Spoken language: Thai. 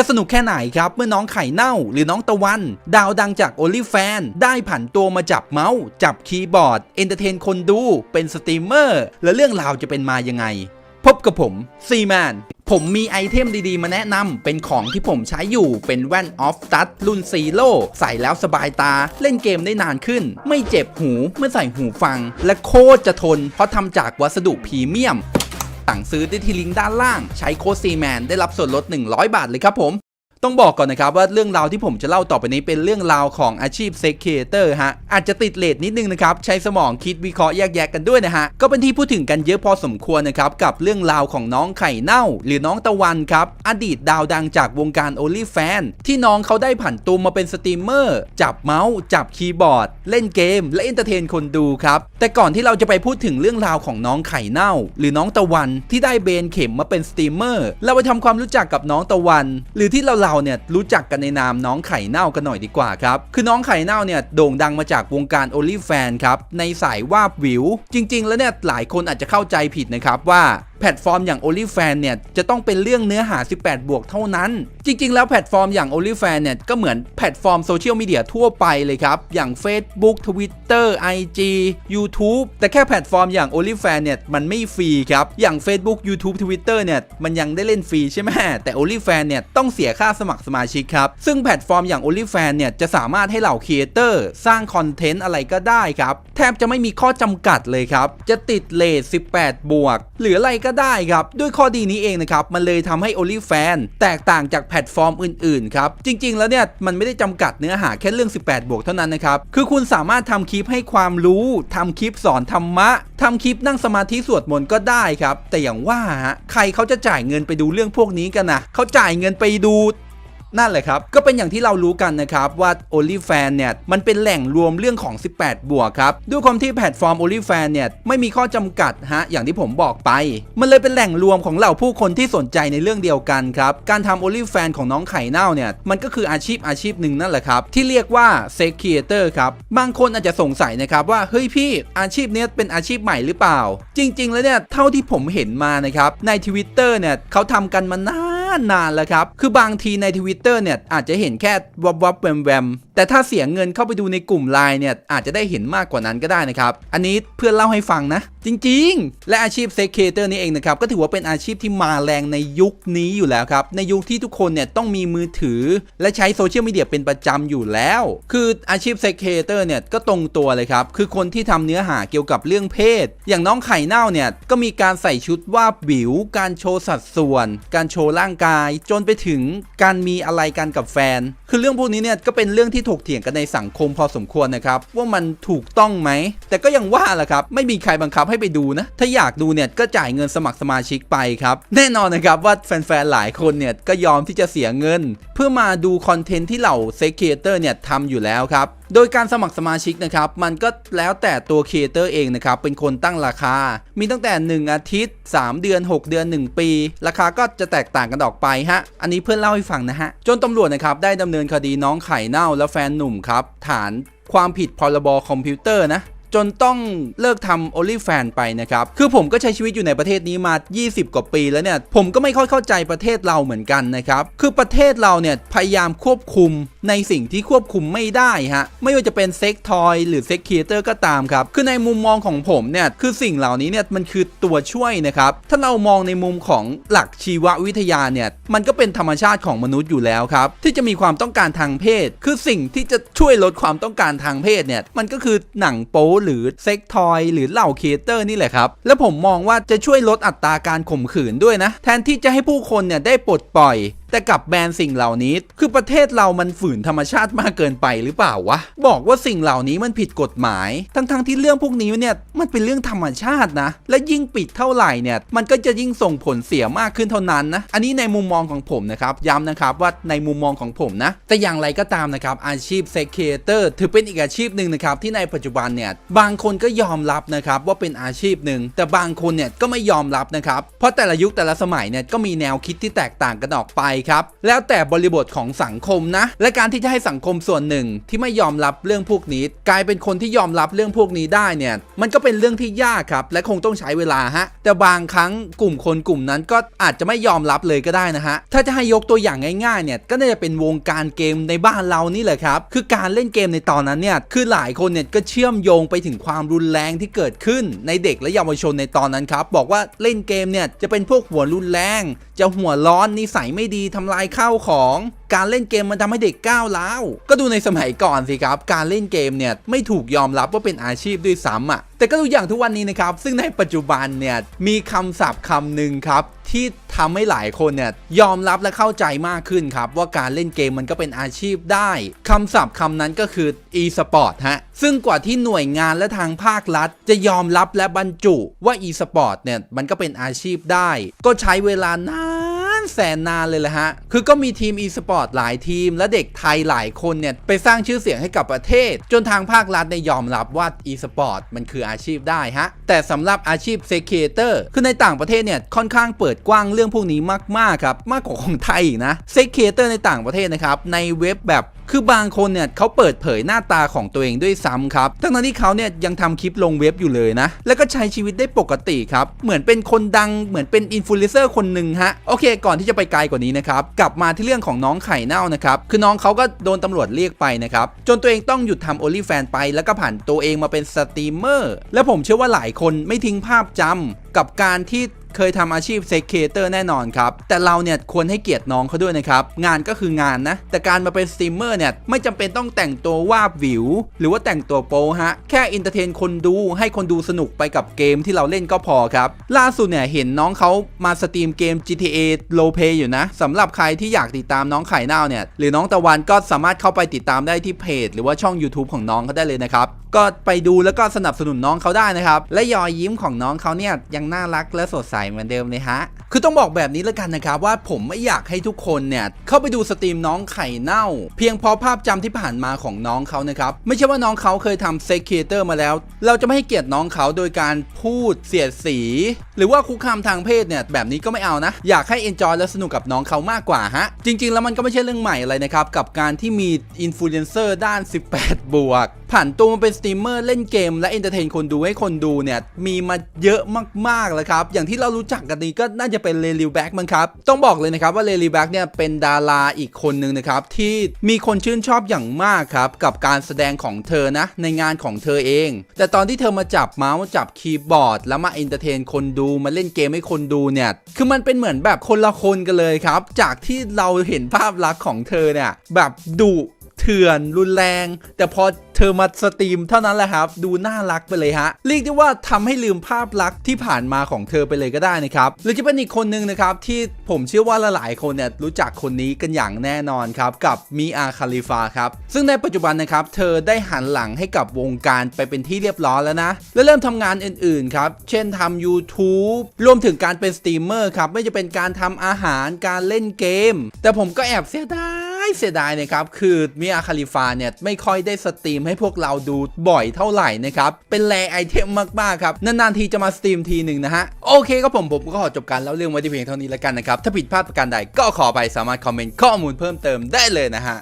จะสนุกแค่ไหนครับเมื่อน้องไข่เน่าหรือน้องตะวัน ดาวดังจาก o อลิแฟนได้ผันตัวมาจับเมาส์จับคีย์บอร์ดเอนเตอร์เทนคนดูเป็นสตรีมเมอร์และเรื่องราวจะเป็นมายังไง พบกับผมซีแมนผมมีไอเทมดีๆ มาแนะนำเป็นของที่ผมใช้อยู่เป็นแว่นออฟตัดรุ่นซีโร่ใส่แล้วสบายตา เล่นเกมได้นานขึ้น ไม่เจ็บหูเมื่อใส่หูฟัง และโคตรจะทน เพราะทำจากวัสดุพรีเมียม สั่งซื้อได้ที่ลิงก์ด้านล่าง ใช้โค้ดซีแมนได้รับส่วนลด 100 บาทเลยครับผม ต้องบอกก่อนนะครับว่าเรื่องราวที่ผมจะเล่าต่อไปนี้เป็นเรื่องราวของอาชีพเซ็กเคเตอร์ฮะอาจจะติดเลทนิดนึงนะครับใช้สมองคิดวิเคราะห์แยกแยะกันด้วยนะฮะก็เป็นที่พูดถึงกันเยอะพอสมควรนะครับกับเรื่องราวของน้องไข่เน่า หรือน้องตะวันครับอดีตดาวดังจากวงการ o อลิแฟนที่น้องเขาได้ผันตัวมาเป็นสตรีมเมอร์จับเมาส์จับคีย์บอร์ด เล่นเกม และเอนเตอร์เทนคนดูครับแต่ก่อนที่เราจะไปพูดถึงเรื่องราวของน้องไข่เน่า หรือน้องตะวันที่ได้เบนเข็มมาเป็นสตรีมเมอร์เราไปทำความรู้จักกับน้องตะวัน หรือที่เราเราเนี่ยรู้จักกันในนามน้องไข่เน่ากันหน่อยดีกว่าครับคือน้องไข่เน่าเนี่ยโด่งดังมาจากวงการ o อลิแฟนครับในสายวาบวิว จริง ๆ แล้วเนี่ยหลายคนอาจจะเข้าใจผิดนะครับว่า แพลตฟอร์มอย่าง o n l y f a n เนี่ยจะต้องเป็นเรื่องเนื้อหา 18 บวกเท่านั้น จริง ๆ แล้วแพลตฟอร์มอย่าง o n l y f a n เนี่ยก็เหมือนแพลตฟอร์มโซเชียลมีเดียทั่วไปเลยครับ อย่าง Facebook Twitter IG YouTube แต่แค่แพลตฟอร์มอย่าง o n l y f a n เนี่ยมันไม่ฟรีครับ อย่าง Facebook YouTube Twitter เนี่ยมันยังได้เล่นฟรีใช่ไหมแต่ o n l y f a n เนี่ยต้องเสียค่าสมัครสมาชิกครับ ซึ่งแพลตฟอร์มอย่าง o n l y f a n เนี่ยจะสามารถให้เหล่าครีเอเตอร์สร้างคอนเทนต์อะไรก็ได้ครับแทบจะไม่มีข้อจำกัดเลยครับจะติดเลท18 บวก หรืออะไรก็ได้ครับ ด้วยข้อดีนี้เองนะครับ มันเลยทำให้ OnlyFans แตกต่างจากแพลตฟอร์มอื่นๆ ครับ จริง ๆ แล้วเนี่ย มันไม่ได้จำกัดเนื้อหาแค่เรื่อง 18 บวกเท่านั้นนะครับ คือคุณสามารถทำคลิปให้ความรู้ทำคลิปสอนธรรมะทำคลิปนั่งสมาธิสวดมนต์ก็ได้ครับ แต่อย่างว่าฮะใครเขาจะจ่ายเงินไปดูเรื่องพวกนี้กันนะเขาจ่ายเงินไปดู นั่นแหละครับ ก็เป็นอย่างที่เรารู้กันนะครับว่า o n l y f a n เนี่ยมันเป็นแหล่งรวมเรื่องของ 18 บวกครับด้วยความที่แพลตฟอร์ม o n l y f a n เนี่ยไม่มีข้อจำกัดฮะอย่างที่ผมบอกไป มันเลยเป็นแหล่งรวมของเหล่าผู้คนที่สนใจในเรื่องเดียวกันครับการทำ o n l y f a n ของน้องไข่เน่าเนี่ยมันก็คืออาชีพอาชีพหนึ่งนั่นแหละครับที่เรียกว่า Sex Creator ครับบางคนอาจจะสงสัยนะครับว่าเฮ้ยพี่อาชีพเนี้ยเป็นอาชีพใหม่หรือเปล่า จริง ๆ แล้วเนี่ยเท่าที่ผมเห็นมานะครับใน Twitter เนี่ยเขาทำกันมานาน นานแล้วครับ คือบางทีใน Twitter เนี่ยอาจจะเห็นแค่วับวับแวมแวม แต่ถ้าเสียเงินเข้าไปดูในกลุ่มไลน์เนี่ยอาจจะได้เห็นมากกว่านั้นก็ได้นะครับ อันนี้เพื่อนเล่าให้ฟังนะ จริง ๆ และอาชีพเซ็กเคเตอร์นี่เองนะครับ ก็ถือว่าเป็นอาชีพที่มาแรงในยุคนี้อยู่แล้วครับ ในยุคที่ทุกคนเนี่ยต้องมีมือถือ และใช้โซเชียลมีเดียเป็นประจำอยู่แล้ว คืออาชีพเซ็กเคเตอร์เนี่ยก็ตรงตัวเลยครับ คือคนที่ทำเนื้อหาเกี่ยวกับเรื่องเพศ อย่างน้องไข่เน่าเนี่ยก็มีการใส่ชุดว่าบิว การโชว์สัดส่วน การโชว์ร่างกาย จนไปถึงการมีอะไรกันกับแฟน คือเรื่องพวกนี้เนี่ยก็เป็นเรื่องที่ถกเถียงกันในสังคมพอสมควรนะครับว่ามันถูกต้องไหม แต่ก็ยังว่าแหละครับ ไม่มีใครบังคับให้ไปดูนะ ถ้าอยากดูเนี่ยก็จ่ายเงินสมัครสมาชิกไปครับ แน่นอนนะครับว่าแฟนๆหลายคนเนี่ยก็ยอมที่จะเสียเงิน เพื่อมาดูคอนเทนต์ที่เหล่าเซ็กเคเตอร์เนี่ยทำอยู่แล้วครับ โดยการสมัครสมาชิกนะครับมันก็แล้วแต่ตัวครีเอเตอร์เองนะครับเป็นคนตั้งราคา มีตั้งแต่ 1 อาทิตย์ 3 เดือน 6 เดือน 1 ปี ราคาก็จะแตกต่างกันออกไปฮะอันนี้เพื่อนเล่าให้ฟังนะฮะจนตำรวจนะครับได้ดำเนินคดีน้องไข่เน่าและแฟนหนุ่มครับฐานความผิดพรบคอมพิวเตอร์นะ จนต้องเลิกทำ Only Fan ไปนะครับ คือผมก็ใช้ชีวิตอยู่ในประเทศนี้มา 20 กว่าปีแล้วเนี่ย ผมก็ไม่ค่อยเข้าใจประเทศเราเหมือนกันนะครับ คือประเทศเราเนี่ยพยายามควบคุมในสิ่งที่ควบคุมไม่ได้ฮะ ไม่ว่าจะเป็นเซ็กทอยหรือเซ็กครีเอเตอร์ก็ตามครับ คือในมุมมองของผมเนี่ย คือสิ่งเหล่านี้เนี่ยมันคือตัวช่วยนะครับ ถ้าเรามองในมุมของหลักชีววิทยาเนี่ย มันก็เป็นธรรมชาติของมนุษย์อยู่แล้วครับ ที่จะมีความต้องการทางเพศ คือสิ่งที่จะช่วยลดความต้องการทางเพศเนี่ย มันก็คือหนังโป๊หรือเซ็กทอยหรือเหล่าครีเอเตอร์นี่แหละครับ แล้วผมมองว่าจะช่วยลดอัตราการข่มขืนด้วยนะ แทนที่จะให้ผู้คนเนี่ยได้ปลดปล่อยแต่กลับแบนสิ่งเหล่านี้ คือประเทศเรามันฝืนธรรมชาติมากเกินไปหรือเปล่าวะ บอกว่าสิ่งเหล่านี้มันผิดกฎหมาย ทั้งๆทที่เรื่องพวกนี้เนี่ยมันเป็นเรื่องธรรมชาตินะ และยิ่งปิดเท่าไหร่เนี่ยมันก็จะยิ่งส่งผลเสียมากขึ้นเท่านั้นนะ อันนี้ในมุมมองของผมนะครับ ย้ำนะครับว่าในมุมมองของผมนะ แต่อย่างไรก็ตามนะครับอาชีพเซ็กเคเตอร์ถือเป็นอีกอาชีพหนึ่งนะครับที่ในปัจจุบันเนี่ยบางคนก็ยอมรับนะครับว่าเป็นอาชีพหนึ่งแต่บางคนเนี่ยก็ไม่ยอมรับนะครับเพราะแต่ละยุคแต่ละสมัยเนี่ยก็มีแนวคิดที่แตกต่างกันออกไปครับ แล้วแต่บริบทของสังคมนะ และการที่จะให้สังคมส่วนหนึ่งที่ไม่ยอมรับเรื่องพวกนี้ กลายเป็นคนที่ยอมรับเรื่องพวกนี้ได้เนี่ย มันก็เป็นเรื่องที่ยากครับ และคงต้องใช้เวลาฮะ แต่บางครั้งกลุ่มคนกลุ่มนั้นก็อาจจะไม่ยอมรับเลยก็ได้นะฮะ ถ้าจะให้ยกตัวอย่างง่ายๆ เนี่ย ก็น่าจะเป็นวงการเกมในบ้านเรานี่แหละครับ คือการเล่นเกมในตอนนั้นเนี่ย คือหลายคนเนี่ยก็เชื่อมโยงไปถึงความรุนแรงที่เกิดขึ้นในเด็กและเยาวชนในตอนนั้นครับ บอกว่าเล่นเกมเนี่ยจะเป็นพวกหัวรุนแรง จะหัวร้อนนิสัยไม่ดีทำลายข้าวของ การเล่นเกมมันทำให้เด็กก้าวร้าวก็ดูในสมัยก่อนสิครับ การเล่นเกมเนี่ยไม่ถูกยอมรับว่าเป็นอาชีพด้วยซ้ำอะแต่ก็ดูอย่างทุกวันนี้นะครับ ซึ่งในปัจจุบันเนี่ยมีคำศัพท์คำหนึ่งครับ ที่ทำให้หลายคนเนี่ยยอมรับและเข้าใจมากขึ้นครับ ว่าการเล่นเกมมันก็เป็นอาชีพได้คำศัพท์คำนั้นก็คือ e-sport ฮะซึ่งกว่าที่หน่วยงานและทางภาครัฐ จะยอมรับและบรรจุว่า e-sport เนี่ยมันก็เป็นอาชีพได้ ก็ใช้เวลานาน แสนนานเลยแหละฮะ คือก็มีทีม e-sport หลายทีม และเด็กไทยหลายคนเนี่ย ไปสร้างชื่อเสียงให้กับประเทศ จนทางภาครัฐในยอมรับว่า e-sport มันคืออาชีพได้ฮะ แต่สำหรับอาชีพเซเคเตอร์คือในต่างประเทศเนี่ย ค่อนข้างเปิดกว้างเรื่องพวกนี้มากๆครับมากกว่าของไทยนะเซเคเตอร์ในต่างประเทศนะครับในเว็บแบบ คือบางคนเนี่ยเขาเปิดเผยหน้าตาของตัวเองด้วยซ้ำครับทั้งนั้นที่เขาเนี่ยยังทำคลิปลงเว็บอยู่เลยนะ แล้วก็ใช้ชีวิตได้ปกติครับ เหมือนเป็นคนดังเหมือนเป็นอินฟลูเอนเซอร์คนหนึ่งฮะโอเค ก่อนที่จะไปไกลกว่านี้นะครับกลับมาที่เรื่องของน้องไข่เน่านะครับคือน้องเขาก็โดนตำรวจเรียกไปนะครับจนตัวเองต้องหยุดทำโอลิแฟนไปแล้วก็ผ่านตัวเองมาเป็นสตรีมเมอร์และผมเชื่อว่าหลายคนไม่ทิ้งภาพจำกับการที่ เคยทำอาชีพเซ c เคเตอร์แน่นอนครับ แต่เราเนี่ยควรให้เกียรติน้องเขาด้วยนะครับ งานก็คืองานนะ แต่การมาเป็นสตรีมเมอร์เนี่ยไม่จำเป็นต้องแต่งตัววาบวิว หรือว่าแต่งตัวโป๊ฮะ แค่อินเตอร์เทนคนดูให้คนดูสนุกไปกับเกมที่เราเล่นก็พอครับ ล่าสุดเนี่ยเห็นน้องเขามาสตรีมเกม GTA r o l e Play อยู่นะสำหรับใครที่อยากติดตามน้องไข่เน่าเนี่ยหรือน้องตะวันก็สามารถเข้าไปติดตามได้ที่เพจ หรือว่าช่อง YouTube ของน้องเขาได้เลยนะครับก็ไปดูแล้วก็สนับสนุนน้องเขาได้นะครับ และยอยยิ้มของน้องเขาเนี่ยยังน่ารักและสดใสเหมือนเดิมเลยฮะ คือต้องบอกแบบนี้แล้วกันนะครับว่าผมไม่อยากให้ทุกคนเนี่ยเข้าไปดูสตรีมน้องไข่เน่า เพียงเพราะภาพจำที่ผ่านมาของน้องเขานะครับ ไม่ใช่ว่าน้องเขาเคยทำเซคเคเตอร์มาแล้ว เราจะไม่ให้เกียรติน้องเขาโดยการพูดเสียดสี หรือว่าคุกคามทางเพศเนี่ยแบบนี้ก็ไม่เอานะ อยากให้เอนจอยและสนุกกับน้องเขามากกว่าฮะ จริง ๆ แล้วมันก็ไม่ใช่เรื่องใหม่อะไรนะครับกับการที่มีอินฟลูเอนเซอร์ด้าน 18 บวก ผ่านตัวมาเป็นสตรีมเมอร์เล่นเกม และเอนเตอร์เทนคนดูให้คนดูเนี่ย มีมาเยอะมากๆแล้วครับ อย่างที่เรารู้จักกันดีก็น่าจะเป็นเลลิวแบ็กมั้งครับ ต้องบอกเลยนะครับว่าเลลิวแบ็กเนี่ยเป็นดาราอีกคนหนึ่งนะครับ ที่มีคนชื่นชอบอย่างมากครับ กับการแสดงของเธอนะ ในงานของเธอเอง แต่ตอนที่เธอมาจับเมาส์จับคีย์บอร์ด แล้วมาเอนเตอร์เทนคนดูมาเล่นเกมให้คนดูเนี่ยคือมันเป็นเหมือนแบบคนละคนกันเลยครับ จากที่เราเห็นภาพลักษณ์ของเธอเนี่ยแบบดุเถื่อนรุนแรง แต่พอ เธอมาสตรีมเท่านั้นแหละครับ ดูน่ารักไปเลยฮะเรียกได้ว่าทำให้ลืมภาพลักษณ์ที่ผ่านมาของเธอไปเลยก็ได้นะครับหรือจะเป็นอีกคนนึงนะครับที่ผมเชื่อว่าหลายๆคนเนี่ยรู้จักคนนี้กันอย่างแน่นอนครับกับมีอาคาลิฟาครับซึ่งในปัจจุบันนะครับเธอได้หันหลังให้กับวงการไปเป็นที่เรียบร้อยแล้วนะและเริ่มทำงานอื่นๆครับเช่นทำ YouTube รวมถึงการเป็นสตรีมเมอร์ครับไม่จะเป็นการทำอาหารการเล่นเกม แต่ผมก็แอบเสียดาย เสียดายนะครับ คือมิอาคาลิฟาเนี่ย ไม่ค่อยได้สตรีมให้พวกเราดูบ่อยเท่าไหร่นะครับ เป็นแรไอเทมมาก ๆ ครับ นาน ๆ ทีจะมาสตรีมทีหนึ่งนะฮะ โอเคก็ผมผมก็ขอจบการเล่าเรื่องไว้ที่เพียงเท่านี้แล้วกันนะครับ ถ้าผิดพลาดประการใดก็ขอไปสามารถคอมเมนต์ข้อมูลเพิ่มเติมได้เลยนะฮะ